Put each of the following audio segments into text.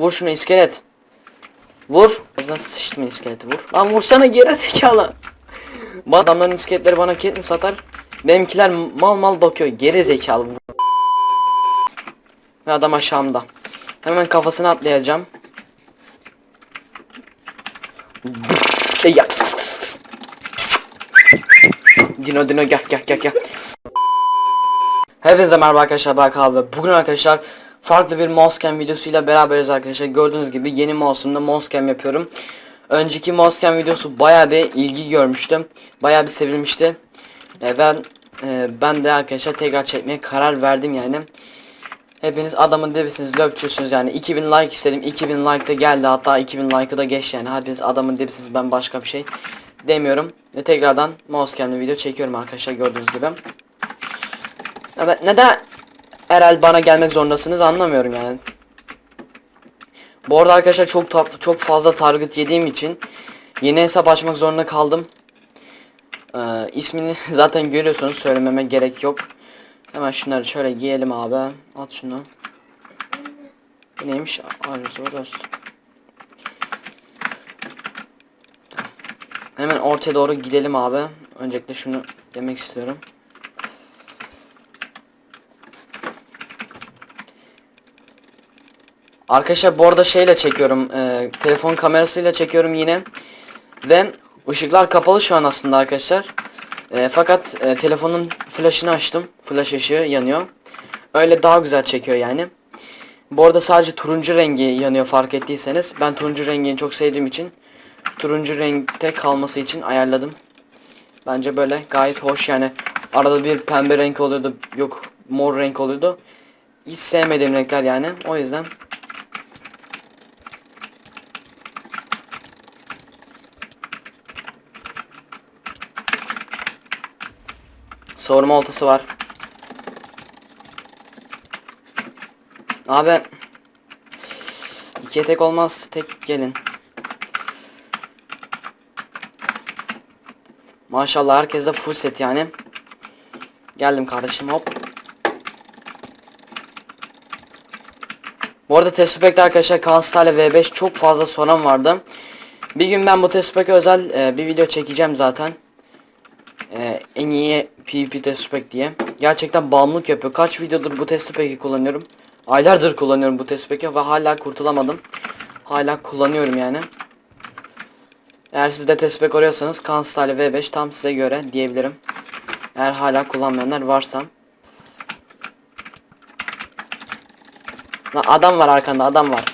Vur şunu iskelet. Vur. Kızına sıçtım iskeleti vur. Lan vursana geri zekalı. Adamların iskeletleri bana ketini satar. Benimkiler mal mal bakıyor. Geri zekalı. Adam aşağımda. Hemen kafasına atlayacağım. Şey ya. Dino Dino gel gel gel gel. Hepinize merhaba arkadaşlar ben Kaan bugün arkadaşlar farklı bir Moscam videosuyla beraberiz arkadaşlar. Gördüğünüz gibi yeni mouse'umda Moscam yapıyorum. Önceki Moscam videosu baya bir ilgi görmüştü. Baya bir sevilmişti. E, ben e, ben de arkadaşlar tekrar çekmeye karar verdim yani. Hepiniz adamın dibisiniz löpçüsünüz yani 2000 like istedim 2000 like da geldi hatta 2000 like'ı da geçti yani hepiniz adamın dibisiniz ben başka bir şey demiyorum ve tekrardan mousecam'li video çekiyorum arkadaşlar gördüğünüz gibi. Evet neden herhal bana gelmek zorundasınız anlamıyorum yani. Bu arada arkadaşlar çok çok fazla target yediğim için yeni hesap açmak zorunda kaldım. Ee, ismini zaten görüyorsunuz söylememe gerek yok. Hemen şunları şöyle giyelim abi. At şunu. Bu neymiş? Arzu Röst. Hemen ortaya doğru gidelim abi. Öncelikle şunu yemek istiyorum. Arkadaşlar bu arada şeyle çekiyorum. e, telefon kamerasıyla çekiyorum yine. Ve ışıklar kapalı şu an aslında arkadaşlar. E, fakat e, telefonun flash'ını açtım. Flash ışığı yanıyor. Öyle daha güzel çekiyor yani. Bu arada sadece turuncu rengi yanıyor fark ettiyseniz. Ben turuncu rengini çok sevdiğim için turuncu renkte kalması için ayarladım. Bence böyle gayet hoş yani. Arada bir pembe renk oluyordu. Yok mor renk oluyordu. Hiç sevmediğim renkler yani. O yüzden Sorma oltası var. Abi ikiye tek olmaz. Tek gelin. Maşallah herkes de full set yani. Geldim kardeşim hop. Bu arada Tespek'te arkadaşlar Kanstar'la V5 çok fazla soran vardı. Bir gün ben bu Tespek'e özel e, bir video çekeceğim zaten. E, en iyi PvP Tespek diye. Gerçekten bağımlılık yapıyor. Kaç videodur bu Tespek'i kullanıyorum. Aylardır kullanıyorum bu Tespek'i ve hala kurtulamadım. Hala kullanıyorum yani. Eğer siz de Tespek arıyorsanız Kanstar'la V5 tam size göre diyebilirim. Eğer hala kullanmayanlar varsa. Adam var arkanda adam var.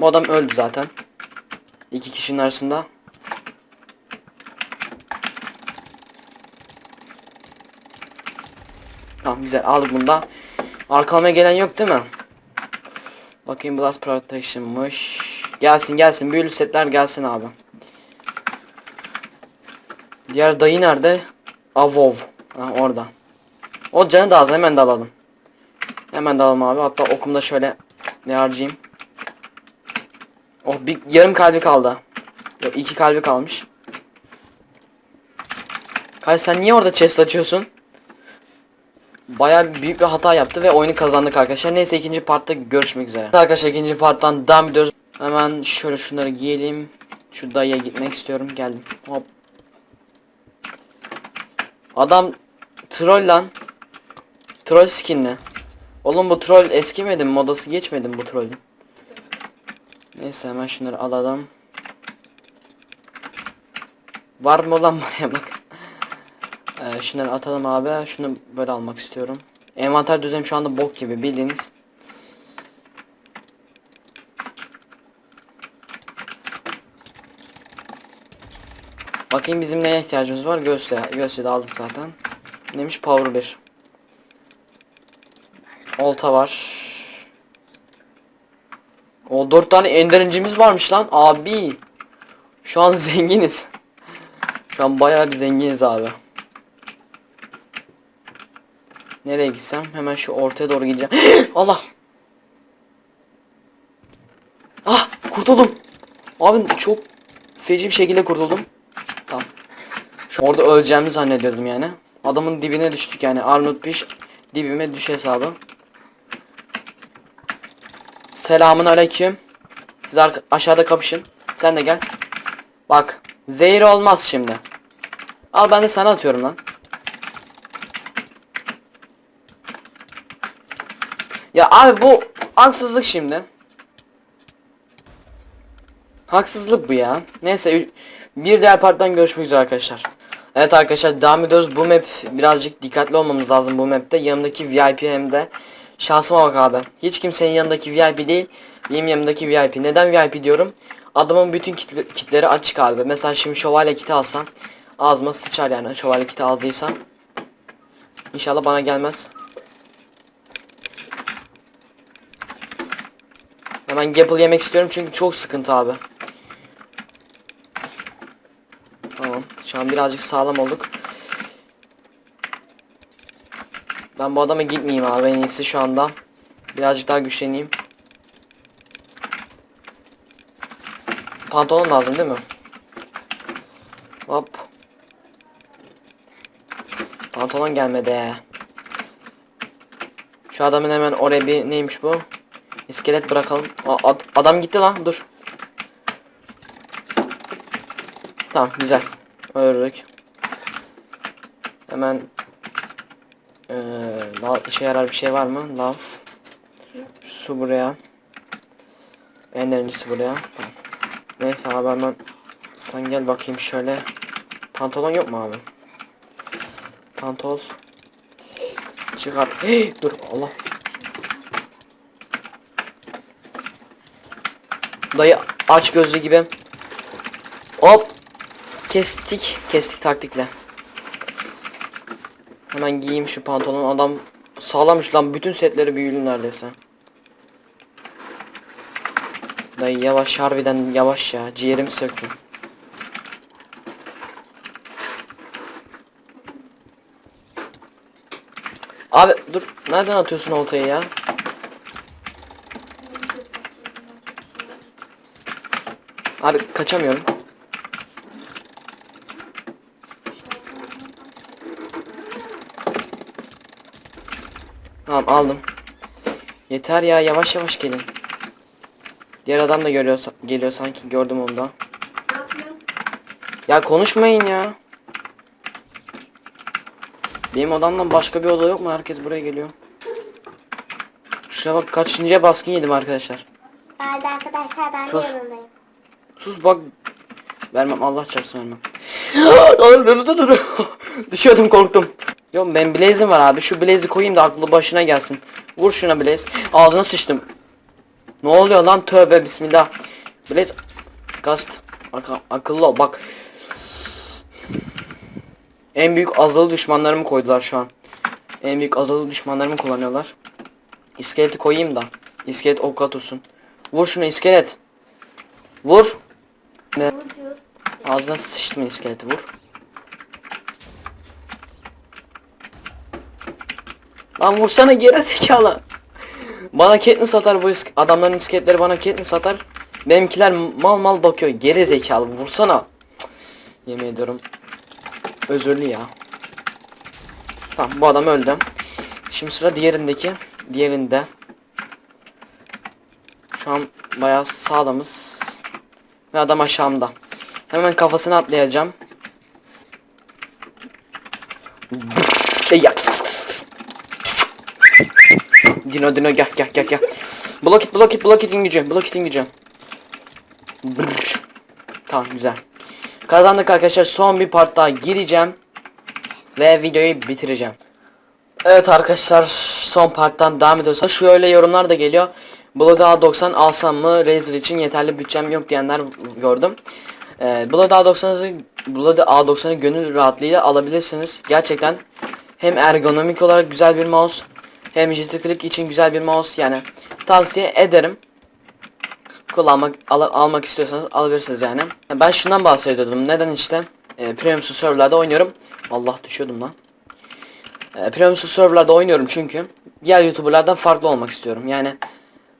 Bu adam öldü zaten. İki kişinin arasında. Tamam güzel aldık bunda. Arkalamaya gelen yok değil mi? Bakayım Blast Protection'mış. Gelsin gelsin büyülü setler gelsin abi. Diğer dayı nerede? Avov. Ha orada. O canı da az hemen de alalım. Hemen de alalım abi. Hatta okumda şöyle ne harcayayım. Oh bir yarım kalbi kaldı. Yok iki kalbi kalmış. Kardeş sen niye orada chest açıyorsun? Bayağı büyük bir hata yaptı ve oyunu kazandık arkadaşlar. Neyse ikinci partta görüşmek üzere. Arkadaşlar ikinci parttan devam ediyoruz. Hemen şöyle şunları giyelim. Şu dayıya gitmek istiyorum. Geldim. Hop. Adam troll lan. Troll skinli. Oğlum bu troll eskimedi mi? Modası geçmedi mi bu trollün? Neyse hemen şunları alalım. Var mı lan buraya bak. Ee, şunları atalım abi. Şunu böyle almak istiyorum. Envanter düzenim şu anda bok gibi bildiğiniz. Bakayım bizim neye ihtiyacımız var? Göğüsle. Göğüsle de aldık zaten. Neymiş? Power 1. Olta var. O 4 tane enderincimiz varmış lan abi. Şu an zenginiz. Şu an bayağı bir zenginiz abi. Nereye gitsem? Hemen şu ortaya doğru gideceğim. Allah! Ah! Kurtuldum. Abi çok feci bir şekilde kurtuldum. Tamam. Şu orada öleceğimi zannediyordum yani. Adamın dibine düştük yani. Arnold Piş dibime düş hesabı. Selamun aleyküm. Siz aşağıda kapışın. Sen de gel. Bak. Zehir olmaz şimdi. Al ben de sana atıyorum lan. Ya abi bu haksızlık şimdi. Haksızlık bu ya. Neyse bir diğer partiden görüşmek üzere arkadaşlar. Evet arkadaşlar devam ediyoruz. Bu map birazcık dikkatli olmamız lazım bu map'te. Yanımdaki VIP hem de şansıma bak abi. Hiç kimsenin yanındaki VIP değil. Benim yanımdaki VIP. Neden VIP diyorum? Adamın bütün kitle- kitleri açık abi. Mesela şimdi şövalye kiti alsam ağzıma sıçar yani şövalye kiti aldıysam. İnşallah bana gelmez. Hemen Gapple yemek istiyorum çünkü çok sıkıntı abi. Tamam. Şu an birazcık sağlam olduk. Ben bu adama gitmeyeyim abi en iyisi şu anda. Birazcık daha güçleneyim. Pantolon lazım değil mi? Hop. Pantolon gelmedi. Şu adamın hemen oraya bir neymiş bu? İskelet bırakalım. Aa, ad- adam gitti lan dur. Tamam güzel. Öldürdük. Hemen ee, işe yarar bir şey var mı? Lav. Su buraya. Enerjisi buraya. Tamam. Neyse abi hemen sen gel bakayım şöyle. Pantolon yok mu abi? Pantol. Çıkar. Hey, dur Allah. Dayı aç gözlü gibi. Hop. Kestik. Kestik taktikle. Hemen giyeyim şu pantolon. Adam sağlamış lan. Bütün setleri büyülü neredeyse. Dayı yavaş harbiden yavaş ya. Ciğerimi söktüm. Abi dur. Nereden atıyorsun oltayı ya? Abi kaçamıyorum. Tamam aldım. Yeter ya yavaş yavaş gelin. Diğer adam da görüyor geliyor sanki gördüm onu da. Ya konuşmayın ya. Benim odamdan başka bir oda yok mu? Herkes buraya geliyor. Şuna bak kaçıncıya baskın yedim arkadaşlar. Hadi arkadaşlar ben Sus. de yanındayım. Sus bak. Vermem Allah çarpsın vermem. dur dur dur. Düşüyordum korktum. Yok ben Blaze'im var abi. Şu Blaze'i koyayım da aklı başına gelsin. Vur şuna Blaze. Ağzına sıçtım. Ne oluyor lan tövbe bismillah. Blaze Gast. Ak akıllı ol bak. En büyük azılı düşmanlarımı koydular şu an. En büyük azılı düşmanlarımı kullanıyorlar. İskeleti koyayım da. İskelet ok atılsın. Vur şunu iskelet. Vur. Ne? Ağzına sıçtım iskeleti vur. Lan vursana geri zekalı. Bana Katniss satar bu isk- adamların iskeletleri bana Katniss satar. Benimkiler mal mal bakıyor. Geri zekalı vursana. Cık. Yemin ediyorum. Özürlü ya. Tamam bu adam öldü. Şimdi sıra diğerindeki. Diğerinde. Şu an bayağı sağlamız. Ve adam aşağımda. Hemen kafasına atlayacağım. Şey ya. Dino Dino gel gel gel gel. Block it block it block it'in gücü. Block gücü. Brrr. Tamam güzel. Kazandık arkadaşlar. Son bir part daha gireceğim. Ve videoyu bitireceğim. Evet arkadaşlar son parttan devam ediyoruz. Şöyle yorumlar da geliyor. Blood A90 alsam mı Razer için yeterli bütçem yok diyenler gördüm. Ee, Blood A90'ı Blood A90'ı gönül rahatlığıyla alabilirsiniz. Gerçekten hem ergonomik olarak güzel bir mouse hem jitter click için güzel bir mouse yani tavsiye ederim. Kullanmak al- almak istiyorsanız alabilirsiniz yani. Ben şundan bahsediyordum. Neden işte e, premium serverlarda oynuyorum. Allah düşüyordum lan. E, premium serverlarda oynuyorum çünkü diğer youtuberlardan farklı olmak istiyorum. Yani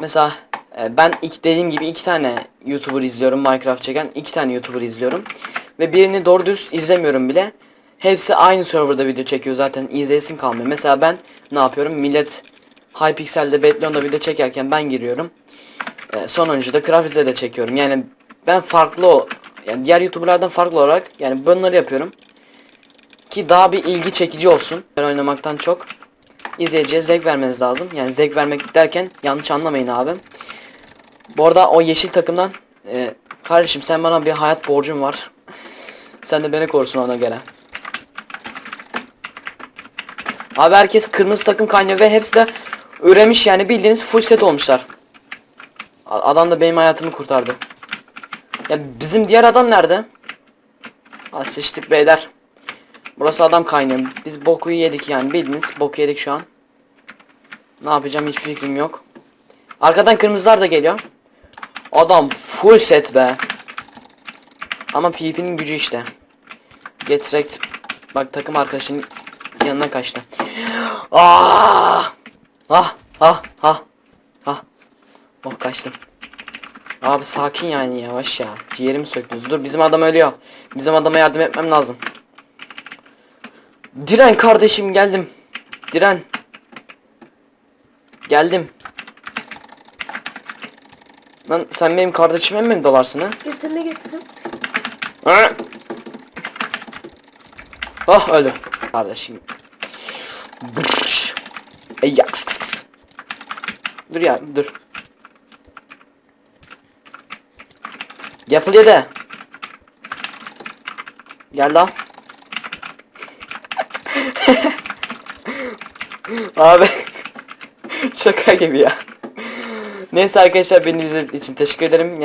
mesela e, ben ilk dediğim gibi iki tane youtuber izliyorum Minecraft çeken iki tane youtuber izliyorum. Ve birini doğru dürüst izlemiyorum bile. Hepsi aynı serverda video çekiyor zaten izleyesim kalmıyor. Mesela ben ne yapıyorum millet Hypixel'de Betlion'da video çekerken ben giriyorum. E, sonuncu da Craftiz'e de çekiyorum. Yani ben farklı o yani diğer YouTuber'lardan farklı olarak yani bunları yapıyorum. Ki daha bir ilgi çekici olsun. Ben oynamaktan çok izleyiciye zevk vermeniz lazım. Yani zevk vermek derken yanlış anlamayın abi. Bu arada o yeşil takımdan e, kardeşim sen bana bir hayat borcun var. sen de beni korusun ona göre. Abi herkes kırmızı takım kaynıyor ve hepsi de üremiş yani bildiğiniz full set olmuşlar. Adam da benim hayatımı kurtardı. Ya bizim diğer adam nerede? Ha sıçtık beyler. Burası adam kaynıyor. Biz boku yedik yani bildiğiniz boku yedik şu an. Ne yapacağım hiçbir fikrim yok. Arkadan kırmızılar da geliyor. Adam full set be. Ama PvP'nin gücü işte. Get. Bak takım arkadaşının yanına kaçtı. Ah! Ah! Ah! Ah! Ah! Oh kaçtım. Abi sakin yani yavaş ya. Ciğerimi söktünüz. Dur bizim adam ölüyor. Bizim adama yardım etmem lazım. Diren kardeşim geldim. Diren. Geldim. Lan sen benim kardeşime mi dolarsın ha? Götürme götürüm. Ha? Oh öldü. Kardeşim. Ey ya, kıs kıs kıs. Dur ya dur. Yapılıyor da. Gel lan. Abi. Şaka gibi ya. Neyse arkadaşlar beni izlediğiniz için teşekkür ederim.